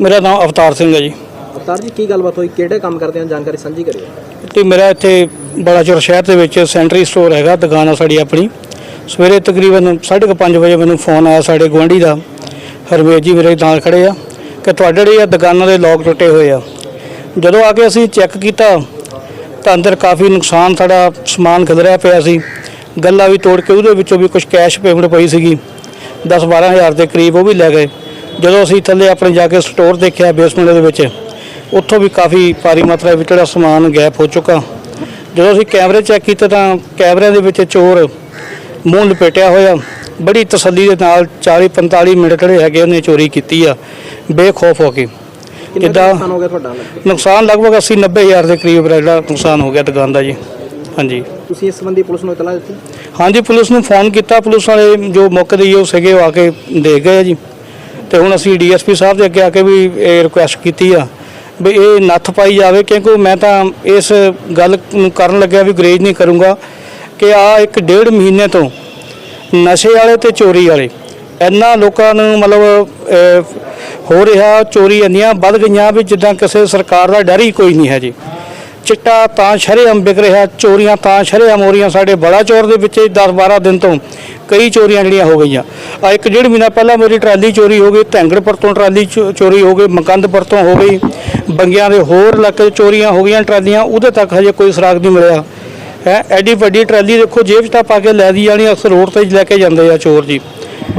ਮੇਰਾ ਨਾਮ ਅਵਤਾਰ ਸਿੰਘ ਹੈ ਜੀ। ਅਵਤਾਰ ਜੀ ਕੀ ਗੱਲਬਾਤ ਹੋਈ? ਕਿਹੜੇ ਕੰਮ ਕਰਦੇ ਹੋ? ਜਾਣਕਾਰੀ ਸਾਂਝੀ ਕਰਿਓ। ਤੇ ਮੇਰਾ ਇੱਥੇ ਬਲਾਚੌਰ ਸ਼ਹਿਰ ਦੇ ਵਿੱਚ ਸੈਂਟਰੀ ਸਟੋਰ ਹੈਗਾ ਦੁਕਾਨ ਆ ਸਾਡੀ ਆਪਣੀ। ਸਵੇਰੇ ਤਕਰੀਬਨ 5:30 ਵਜੇ ਮੈਨੂੰ ਫੋਨ ਆਇਆ ਸਾਡੇ ਗੁਆਂਢੀ ਦਾ। ਹਰਮੇਸ਼ ਜੀ ਮੇਰੇ ਨਾਲ ਖੜੇ ਆ ਕਿ ਤੁਹਾਡੇ ਜਿਹੜੇ ਦੁਕਾਨਾਂ ਦੇ ਲੋਕ ਟੁੱਟੇ ਹੋਏ ਆ। ਜਦੋਂ ਆ ਕੇ ਅਸੀਂ ਚੈੱਕ ਕੀਤਾ ਤਾਂ ਅੰਦਰ ਕਾਫੀ ਨੁਕਸਾਨ ਸਾਡਾ ਸਮਾਨ ਖਿਲਰਿਆ ਪਿਆ ਸੀ। ਗੱਲਾ ਵੀ ਤੋੜ ਕੇ ਉਹਦੇ ਵਿੱਚੋਂ ਵੀ ਕੁਝ ਕੈਸ਼ ਪੇਮੈਂਟ ਪਈ ਸੀਗੀ। 10 ਹਜ਼ਾਰ ਦੇ ਕਰੀਬ ਉਹ ਵੀ ਲੈ ਗਏ। ਜਦੋਂ ਅਸੀਂ ਥੱਲੇ ਆਪਣੇ ਜਾ ਕੇ ਸਟੋਰ ਦੇਖਿਆ ਬੇਸਮੈਂਟ ਦੇ ਵਿੱਚ ਉੱਥੋਂ ਵੀ ਕਾਫੀ ਭਾਰੀ ਮਾਤਰਾ ਵਿੱਚ ਜਿਹੜਾ ਸਮਾਨ ਗਾਇਬ ਹੋ ਚੁੱਕਾ। ਜਦੋਂ ਅਸੀਂ ਕੈਮਰੇ ਚੈੱਕ ਕੀਤੇ ਤਾਂ ਕੈਮਰਿਆਂ ਦੇ ਵਿੱਚ ਚੋਰ ਮੂੰਹ ਲਪੇਟਿਆ ਹੋਇਆ। ਬੜੀ ਤਸੱਲੀ ਦੇ ਨਾਲ 40 45 ਮਿੰਟ ਜਿਹੜੇ ਹੈਗੇ ਉਹਨੇ ਚੋਰੀ ਕੀਤੀ ਆ ਬੇਖੌਫ ਹੋ ਕੇ। ਕਿੱਦਾਂ? ਨੁਕਸਾਨ ਹੋ ਗਿਆ ਤੁਹਾਡਾ ਨੁਕਸਾਨ ਲਗਭਗ 80 90 ਹਜ਼ਾਰ ਦੇ ਕਰੀਬ ਜਿਹੜਾ ਨੁਕਸਾਨ ਹੋ ਗਿਆ ਦੁਕਾਨ ਦਾ ਜੀ। ਹਾਂਜੀ। ਤੁਸੀਂ ਇਸ ਸੰਬੰਧੀ ਪੁਲਿਸ ਨੂੰ ਇਤਲਾਹ ਦਿੱਤੀ? ਹਾਂਜੀ ਪੁਲਿਸ ਨੂੰ ਫੋਨ ਕੀਤਾ। ਪੁਲਿਸ ਵਾਲੇ ਜੋ ਮੌਕੇ ਦੇ ਉਹ ਸੀਗੇ ਆ ਕੇ ਦੇਖ ਗਏ ਜੀ। ਤੇ ਹੁਣ ਅਸੀਂ ਡੀਐਸਪੀ ਸਾਹਿਬ ਦੇ ਅੱਗੇ ਆ ਕੇ ਵੀ ਇਹ ਰਿਕੁਐਸਟ ਕੀਤੀ ਆ ਵੀ ਇਹ ਨੱਥ ਪਾਈ ਜਾਵੇ, ਕਿਉਂਕਿ ਮੈਂ ਤਾਂ ਇਸ ਗੱਲ ਨੂੰ ਕਰਨ ਲੱਗਿਆ ਵੀ ਗਰੇਜ ਨਹੀਂ ਕਰੂੰਗਾ ਕਿ ਆ ਇੱਕ ਡੇਢ ਮਹੀਨੇ ਤੋਂ ਨਸ਼ੇ ਵਾਲੇ ਤੇ ਚੋਰੀ ਵਾਲੇ, ਇੰਨਾ ਲੋਕਾਂ ਨੂੰ ਮਤਲਬ ਹੋ ਰਿਹਾ ਚੋਰੀ ਇੰਨੀਆਂ ਵੱਧ ਗਈਆਂ ਵੀ ਜਿੱਦਾਂ ਕਿਸੇ ਸਰਕਾਰ ਦਾ ਡਰ ਹੀ ਕੋਈ ਨਹੀਂ ਹੈ ਜੀ। ਚਿੱਟਾ ਤਾਂ ਸ਼ਰੇਆਮ ਵਿਕ ਰਿਹਾ, ਚੋਰੀਆਂ ਤਾਂ ਸ਼ਰੇਆਮ ਹੋ ਰਹੀਆਂ, ਸਾਡੇ ਬੜਾ ਚੋਰ ਦੇ ਵਿੱਚ 10 12 ਦਿਨ ਤੋਂ ਕਈ ਚੋਰੀਆਂ ਜਿਹੜੀਆਂ ਹੋ ਗਈਆਂ। ਆ ਇੱਕ ਡੇਢ ਮਹੀਨਾ ਪਹਿਲਾਂ ਮੇਰੀ ਟਰਾਲੀ ਚੋਰੀ ਹੋ ਗਈ, ਧੈਂਗੜਪੁਰ ਤੋਂ ਟਰਾਲੀ ਚੋਰੀ ਹੋ ਗਈ, ਮਕੰਦਪੁਰ ਤੋਂ ਹੋ ਗਈ, ਬੰਗਿਆਂ ਦੇ ਹੋਰ ਇਲਾਕੇ ਚੋਰੀਆਂ ਹੋ ਗਈਆਂ ਟਰਾਲੀਆਂ, ਉਹਦੇ ਤੱਕ ਹਜੇ ਕੋਈ ਸੁਰਾਗ ਨਹੀਂ ਮਿਲਿਆ। ਹੈ, ਐਡੀ ਵੱਡੀ ਟਰਾਲੀ ਦੇਖੋ, ਜੇਬ 'ਚ ਤਾਂ ਪਾ ਕੇ ਲੈ ਦੀ ਜਾਣੀ ਅਕਸਰ ਰੋਡ ਤੇ ਲੈ ਕੇ ਜਾਂਦੇ ਆ ਚੋਰ ਜੀ।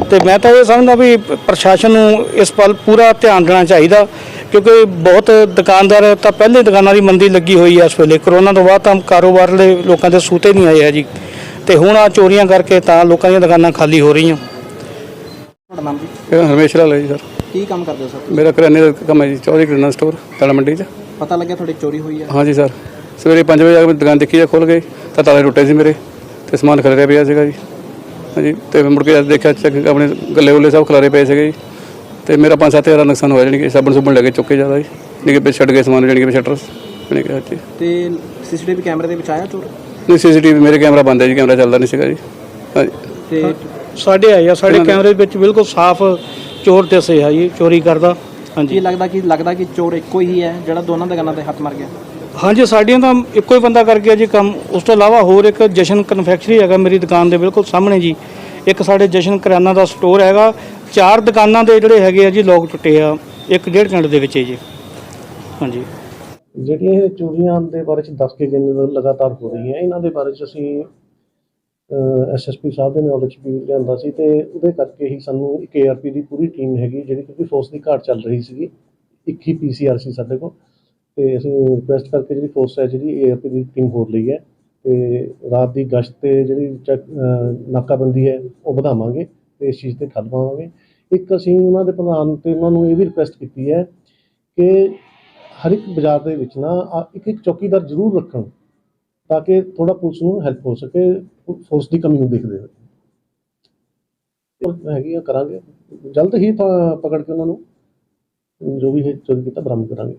ਤੇ ਮੈਂ ਤਾਂ ਇਹ ਸਮਝਦਾ ਵੀ ਪ੍ਰਸ਼ਾਸਨ ਨੂੰ ਇਸ ਵੱਲ ਪੂਰਾ ਧਿਆਨ ਦੇਣਾ ਚਾਹੀਦਾ, ਕਿਉਂਕਿ ਬਹੁਤ ਦੁਕਾਨਦਾਰ ਤਾਂ ਪਹਿਲੇ ਦੁਕਾਨਾਂ ਦੀ ਮੰਦੀ ਲੱਗੀ ਹੋਈ ਹੈ ਇਸ ਵੇਲੇ। ਕਰੋਨਾ ਤੋਂ ਬਾਅਦ ਤਾਂ ਕਾਰੋਬਾਰ ਦੇ ਲੋਕਾਂ ਦੇ ਸੂਤੇ ਨਹੀਂ ਆਏ ਹੈ ਜੀ। ਤੇ ਹੁਣ ਆ ਚੋਰੀਆਂ ਕਰਕੇ ਤਾਂ ਲੋਕਾਂ ਦੀਆਂ ਦੁਕਾਨਾਂ ਖਾਲੀ ਹੋ ਰਹੀਆਂ। ਤੁਹਾਡਾ ਨਾਮ ਜੀ? ਮੇਰਾ ਹਰਮੇਸ਼ ਲਾਲ ਹੈ ਜੀ ਸਰ। ਕੀ ਕੰਮ ਕਰਦੇ ਹੋ ਸਰ? ਮੇਰਾ ਕਰਿਆਨੇ ਦਾ ਕੰਮ ਹੈ ਜੀ ਚੌਧਰੀ ਕਿਰਾਨਾ ਸਟੋਰ ਤਲਾ ਮੰਡੀ 'ਚ। ਪਤਾ ਲੱਗਿਆ ਤੁਹਾਡੀ ਚੋਰੀ ਹੋਈ ਹੈ? ਹਾਂਜੀ ਸਰ। ਸਵੇਰੇ 5 ਵਜੇ ਆ ਕੇ ਮੈਂ ਦੁਕਾਨ ਦੇਖੀ ਆ ਖੁੱਲ ਗਈ ਤਾਂ ਤਾਲੇ ਟੁੱਟੇ ਸੀ ਮੇਰੇ ਤੇ ਸਮਾਨ ਖਿਲਰਿਆ ਪਿਆ ਸੀਗਾ ਜੀ। ਹਾਂਜੀ ਤੇ ਮੈਂ ਮੁੜ ਕੇ ਜਦ ਦੇਖਿਆ ਚੈੱਕ ਆਪਣੇ ਗੱਲੇ ਉੱਲੇ ਸਭ ਖਿਲਾਰੇ ਪਏ ਸੀਗੇ ਜੀ। ਤੇ ਮੇਰਾ 5-7000 ਦਾ ਨੁਕਸਾਨ ਹੋਇਆ ਜਾਣੀ ਕਿ ਸਾਬਣ ਸੁਬਣ ਲੈ ਕੇ ਚੁੱਕੇ ਜ਼ਿਆਦਾ ਜੀ। ਜਾਣੀ ਕਿ ਪਿੱਛੇ ਛੱਡ ਗਏ ਸਮਾਨ ਜਾਣੀ ਕਿ ਸ਼ਟਰ ਜਾਣੀ ਕਿ ਹਾਂਜੀ। ਤੇ ਸੀਸੀਟੀਵੀ ਕੈਮਰੇ ਦੇ ਵਿੱਚ ਆਇਆ ਚੋਰ? ਨਹੀਂ ਸੀਸੀਟੀਵੀ ਮੇਰੇ ਕੈਮਰਾ ਬੰਦ ਹੈ ਜੀ ਕੈਮਰਾ ਚੱਲਦਾ ਨਹੀਂ ਸੀਗਾ ਜੀ। ਹਾਂਜੀ। ਤੇ ਸਾਡੇ ਆਏ ਆ ਸਾਡੇ ਕੈਮਰੇ ਵਿੱਚ ਬਿਲਕੁਲ ਸਾਫ਼ ਚੋਰ ਦਿਸੇ ਆ ਜੀ ਚੋਰੀ ਕਰਦਾ। ਹਾਂਜੀ। ਲੱਗਦਾ ਕਿ ਲੱਗਦਾ ਕਿ ਚੋਰ ਇੱਕੋ ਹੀ ਹੈ ਜਿਹੜਾ ਦੋਨਾਂ ਦੁਕਾਨਾਂ ਤੇ ਹੱਥ ਮਾਰ ਗਿਆ? ਹਾਂਜੀ ਸਾਡੀਆਂ ਤਾਂ ਇੱਕੋ ਹੀ ਬੰਦਾ ਕਰ ਗਿਆ ਜੀ ਕੰਮ। ਉਸ ਤੋਂ ਇਲਾਵਾ ਹੋਰ ਇੱਕ ਜਸ਼ਨ ਕਨਫੈਕਸ਼ਨਰੀ ਹੈਗਾ ਮੇਰੀ ਦੁਕਾਨ ਦੇ ਬਿਲਕੁਲ ਸਾਹਮਣੇ ਜੀ। ਇੱਕ ਸਾਡੇ ਜਸ਼ਨ ਕਰਿਆਨਾ ਦਾ ਸਟੋਰ ਹੈਗਾ। ਚਾਰ ਦੁਕਾਨਾਂ ਦੇ ਜਿਹੜੇ ਹੈਗੇ ਆ ਜੀ ਲੋਕ ਟੁੱਟੇ ਆ। ਇੱਕ ਡੇਢ ਘੰਟੇ ਦੇ ਵਿੱਚ ਜੀ। ਹਾਂਜੀ। ਜਿਹੜੀਆਂ ਇਹ ਚੋਰੀਆਂ ਦੇ ਬਾਰੇ ਚ ਦੱਸ ਕੇ ਗਏ ਨੇ, ਲਗਾਤਾਰ ਹੋ ਰਹੀਆਂ, ਇਹਨਾਂ ਦੇ ਬਾਰੇ ਚ ਅਸੀਂ ਐਸਐਸਪੀ ਸਾਹਿਬ ਦੇ ਨੌਲੇਜ ਵੀ ਲਿਆਂਦਾ ਸੀ ਤੇ ਉਹਦੇ ਕਰਕੇ ਹੀ ਸਾਨੂੰ ਇੱਕ ਏਆਰਪੀ ਦੀ ਪੂਰੀ ਟੀਮ ਹੈਗੀ, ਜਿਹੜੀ ਕਿਉਂਕਿ ਫੋਰਸ ਦੀ ਘਾਟ ਚੱਲ ਰਹੀ ਸੀਗੀ, ਇੱਕ ਹੀ ਪੀਸੀਆਰ ਸੀ ਸਾਡੇ ਕੋਲ, ਤੇ ਅਸੀਂ ਰਿਕੁਐਸਟ ਕਰਕੇ ਜਿਹੜੀ ਫੋਰਸ ਹੈ, ਜਿਹੜੀ ਏਆਰਪੀ ਦੀ ਟੀਮ ਹੋਰ ਲਈ ਹੈ, ਤੇ ਰਾਤ ਦੀ ਗਸ਼ਤ ਤੇ ਜਿਹੜੀ ਚੈੱਕ ਨਾਕਾਬੰਦੀ ਹੈ, ਉਹ ਵਧਾਵਾਂਗੇ ਤੇ ਇਸ ਚੀਜ਼ ਤੇ ਠੱਲ ਪਾਵਾਂਗੇ। ਇੱਕ ਅਸੀਂ ਉਹਨਾਂ ਦੇ ਪ੍ਰਧਾਨ ਤੇ ਉਹਨਾਂ ਨੂੰ ਇਹ ਵੀ ਰਿਕੁਐਸਟ ਕੀਤੀ ਹੈ ਕਿ ਹਰ ਇੱਕ ਬਾਜ਼ਾਰ ਦੇ ਵਿੱਚ ਨਾ ਇੱਕ ਇੱਕ ਚੌਕੀਦਾਰ ਜ਼ਰੂਰ ਰੱਖਣ ਤਾਂ ਕਿ ਥੋੜਾ ਪੁਲਿਸ ਨੂੰ ਹੈਲਪ ਹੋ ਸਕੇ ਫੋਰਸ ਦੀ ਕਮੀ ਨੂੰ ਦੇਖਦੇ ਹੋਏ। ਉਹ ਹੈਗੀ ਆ ਕਰਾਂਗੇ। ਜਲਦ ਹੀ ਪਕੜ ਕੇ ਉਹਨਾਂ ਨੂੰ ਜੋ ਵੀ ਇਹ ਚੋਰੀ ਕੀਤਾ ਬਰਾਮਦ ਕਰਾਂਗੇ।